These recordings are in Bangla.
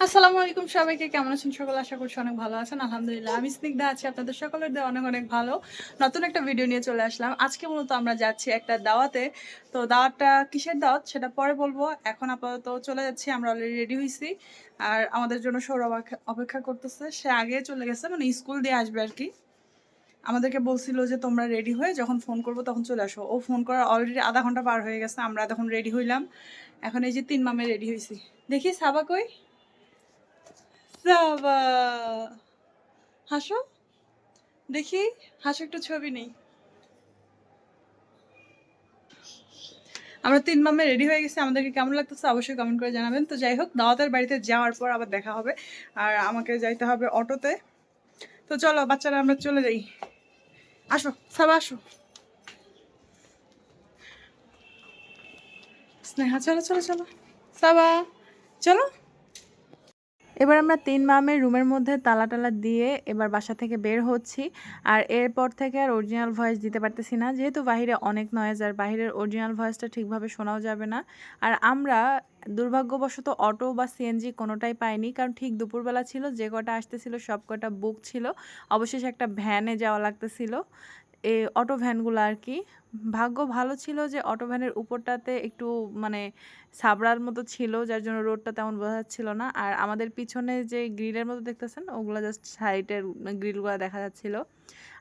আসসালামু আলাইকুম সবাইকে, কেমন আছেন সকল? আশা করছি অনেক ভালো আছেন। আলহামদুলিল্লাহ, আমি স্নিগ্ধা আছি আপনাদের সকলের দিয়ে অনেক অনেক ভালো। নতুন একটা ভিডিও নিয়ে চলে আসলাম। আজকে মূলত আমরা যাচ্ছি একটা দাওয়াতে। তো দাওয়াতটা কিসের দাওয়াত সেটা পরে বলব। এখন আপাতত চলে যাচ্ছি, আমরা অলরেডি রেডি হয়েছি আর আমাদের জন্য সৌরভ অপেক্ষা- অপেক্ষা করতেছে। সে আগে চলে গেছে মানে স্কুল দিয়ে আসবে আর কি। আমাদেরকে বলছিল যে, তোমরা রেডি হয়ে যখন ফোন করব তখন চলে আসো। ও ফোন করার অলরেডি আধা ঘণ্টা পার হয়ে গেছে, আমরা তখন রেডি হইলাম। এখন এই যে তিন মামে রেডি হয়েছি দেখি সাবা কই? সাবা হাসো দেখি হাসো একটু ছবি নেই আমরা তিন মামে রেডি হয়ে গেছি। আমাদেরকে কেমন লাগতেছে অবশ্যই কমেন্ট করে জানাবেন। তো যাই হোক, দাওয়াতের বাড়িতে যাওয়ার পর আবার দেখা হবে। আর আমাকে যাইতে হবে অটোতে। তো চলো, বাচ্চারা, আমরা চলে যাই। আসো সাবা আসো। স্নেহা, চলো চলো চলো। সাবা চলো। এবার আমরা তিন মামের রুমের মধ্যে তালা টালা দিয়ে এবার বাসা থেকে বের হচ্ছি। আর এরপর থেকে আর অরিজিনাল ভয়েস দিতে পারতেছি না। যেহেতু বাহিরে অনেক নয়েজ আর বাহিরের অরিজিনাল ভয়েসটা ঠিকভাবে শোনাও যাবে না। আর আমরা দুর্ভাগ্যবশত অটো বা সিএনজি কোনোটাই পাইনি। কারণ ঠিক দুপুরবেলা ছিল, যে কটা আসতেছিল সব কটা বুক ছিল। অবশেষে একটা ভ্যানে যাওয়া লাগতেছিল। এই অটো ভ্যানগুলো আর কি। ভাগ্য ভালো ছিল যে অটো ভ্যানের উপরটাতে একটু মানে সাবড়ার মতো ছিল, যার জন্য রোডটা তেমন বোঝা না। আর আমাদের পিছনে যে গ্রিলের মতো দেখতেছেন, ওগুলো জাস্ট সাইডের গ্রিলগুলো দেখা যাচ্ছিল।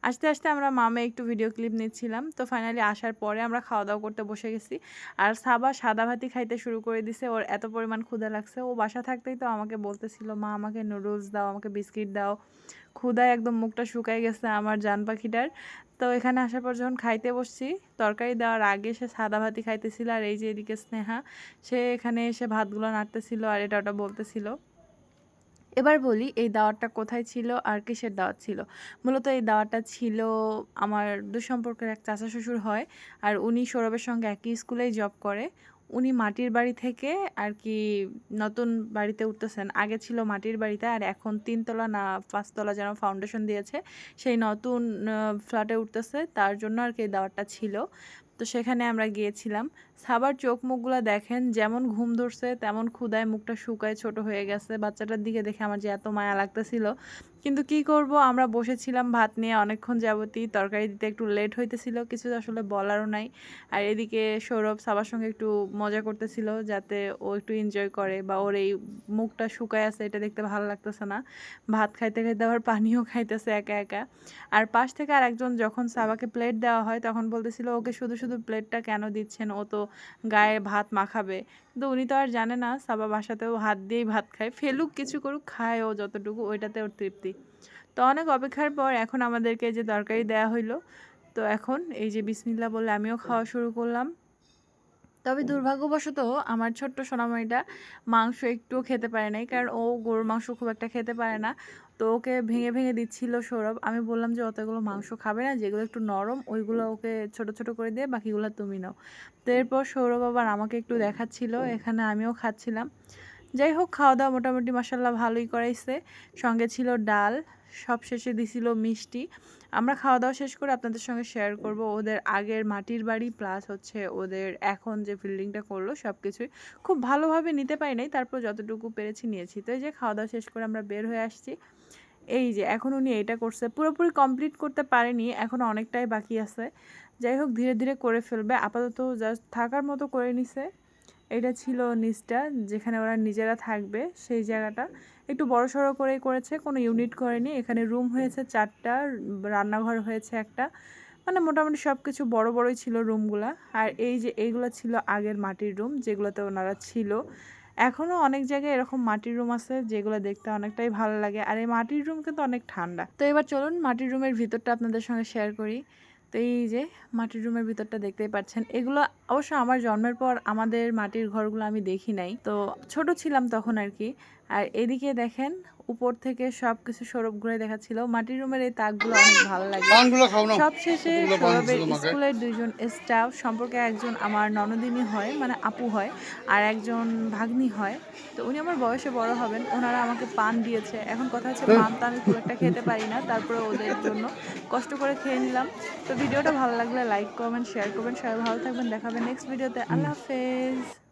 আস্তে আস্তে আমরা মামে একটু ভিডিও ক্লিপ নিচ্ছিলাম। তো ফাইনালি আসার পরে আমরা খাওয়া দাওয়া করতে বসে গেছি। আর সাবা সাদা ভাতি খাইতে শুরু করে দিছে। ওর এত পরিমাণ ক্ষুধা লাগছে। ও বাসা থাকতেই তো আমাকে বলতেছিল, মা, আমাকে নুডলস দাও, আমাকে বিস্কিট দাও। ক্ষুধায় একদম মুখটা শুকাই গেছে আমার জান পাখিটার। তো এখানে আসার পর যখন খাইতে বসছি তরকারি দেওয়ার আগে সে সাদা ভাতি খাইতেছিল আর এই যে এদিকে স্নেহা, সে এখানে এসে ভাতগুলো নাড়তেছিল আর এটা ওটা বলতেছিল। এবার বলি এই দাওয়ারটা কোথায় ছিল আর কিসের দাওয়াত ছিল? মূলত এই দাওয়াতটা ছিল আমার দুঃসম্পর্কের এক চাচা শ্বশুর হয় আর উনি সৌরভের সঙ্গে একই স্কুলেই জব করে। উনি মাটির বাড়ি থেকে আর কি নতুন বাড়িতে উঠতেছেন। আগে ছিল মাটির বাড়িতে আর এখন তিনতলা না, পাঁচতলা যেন ফাউন্ডেশন দিয়েছে, সেই নতুন ফ্ল্যাটে উঠতেছে। তার জন্য আর কি দাওয়াতটা ছিল। তো সেখানে আমরা গিয়েছিলাম। সাবার চোখ মুখগুলো দেখেন, যেমন ঘুম ধরছে, তেমন ক্ষুদায় মুখটা শুকায়, ছোট হয়ে গেছে। বাচ্চাটার দিকে দেখে আমার যে এত মায়া লাগতেছিল। কিন্তু কি করব? আমরা বসেছিলাম ভাত নিয়ে অনেকক্ষণ যাবতই। তরকারি দিতে একটু লেট হইতেছিল, কিছু আসলে বলারও নাই। আর এদিকে সৌরভ সাবার সঙ্গে একটু মজা করতেছিল, যাতে ও একটু এনজয় করে বা ওর এই মুখটা শুকায় আছে, এটা দেখতে ভালো লাগতেছে না। ভাত খাইতে খাইতে আবার পানিও খাইতেছে একা একা। আর পাশ থেকে আর একজন যখন সাবাকে প্লেট দেওয়া হয়, তখন বলতেছিল, ওকে শুধু শুধু প্লেটটা কেন দিচ্ছেন? ও তো গায়ে ভাত মাখাবে। কিন্তু উনি তো আর জানে না, সাবা বাসাতেও হাত দিয়েই ভাত খায়। ফেলুক কিছু করুক, খায় ও যতটুকু, ওইটাতে ওর তৃপ্তি। তো অনেক অপেক্ষার পর এখন আমাদেরকে যে তরকারি দেয়া হইল, তো এখন এই যে বিসমিল্লা বলে আমিও খাওয়া শুরু করলাম। তবে দুর্ভাগ্যবশত আমার ছোট্ট সোনামণিটা মাংস একটুও খেতে পারে নাই, কারণ ও গরুর মাংস খুব একটা খেতে পারে না। তো ওকে ভেঙে ভেঙে দিচ্ছিল সৌরভ। আমি বললাম যে, অতগুলো মাংস খাবে না, যেগুলো একটু নরম, ওইগুলো ওকে ছোট ছোট করে দিয়ে বাকিগুলো তুমি নাও। তো এরপর সৌরভ আবার আমাকে একটু দেখাচ্ছিল, এখানে আমিও খাচ্ছিলাম। যাই হোক, খাওয়া দাওয়া মোটামুটি মশাল্লা ভালোই করাইছে। সঙ্গে ছিল ডাল সব শেষে দিছিল মিষ্টি। আমরা খাওয়া দাওয়া শেষ করে আপনাদের সঙ্গে শেয়ার করব ওদের আগের মাটির বাড়ি প্লাস হচ্ছে ওদের এখন যে বিল্ডিংটা করল সব কিছুই খুব ভালোভাবে নিতে পারি নাই, তারপর যতটুকু পেরেছি নিয়েছি। তো এই যে খাওয়া দাওয়া শেষ করে আমরা বের হয়ে আসছি। এই যে এখন উনি এটা করছে, পুরোপুরি কমপ্লিট করতে পারেনি, এখন অনেকটাই বাকি আছে। যাই হোক, ধীরে ধীরে করে ফেলবে, আপাতত জাস্ট থাকার মতো করে নিছে। এটা ছিল নিচটা, যেখানে ওরা নিজেরা থাকবে, সেই জায়গাটা। একটু বড় সড়ো করেই করেছে, কোনো ইউনিট করেনি। এখানে রুম হয়েছে চারটা, রান্নাঘর হয়েছে একটা। মানে মোটামুটি সব কিছু বড় বড়ই ছিল রুমগুলা আর এই যে, এইগুলো ছিল আগের মাটির রুম যেগুলোতে ওনারা ছিল। এখনও অনেক জায়গায় এরকম মাটির রুম আছে, যেগুলো দেখতে অনেকটাই ভালো লাগে। আর এই মাটির রুম কিন্তু অনেক ঠান্ডা। তো এবার চলুন মাটির রুমের ভিতরটা আপনাদের সঙ্গে শেয়ার করি। তো এই যে, মাটির রুমের ভিতরটা দেখতেই পাচ্ছেন। এগুলো অবশ্য আমার জন্মের পর আমাদের মাটির ঘরগুলো আমি দেখি নাই। তো ছোট ছিলাম তখন আর কি। আর এদিকে দেখেন উপর থেকে সব কিছু সৌরভ ঘুরে দেখাচ্ছিল। মাটির রুমের এই তাকগুলো অনেক ভালো লাগে। পানগুলো খাও না সব শেষে সৌরভের স্কুলের দুজন স্টাফ সম্পর্কে একজন আমার ননদিনী হয় মানে আপু হয় আর একজন ভাগ্নি হয়। তো উনি আমার বয়সে বড় হবেন ওনারা আমাকে পান দিয়েছে। এখন কথা হচ্ছে পান তো আমি খুব একটা খেতে পারি না তারপরে ওদের জন্য কষ্ট করে খেয়ে নিলাম। তো ভিডিওটা ভালো লাগলে লাইক করবেন শেয়ার করবেন। সবাই ভালো থাকবেন দেখাবেন নেক্সট ভিডিওতে আল্লাহ হাফেজ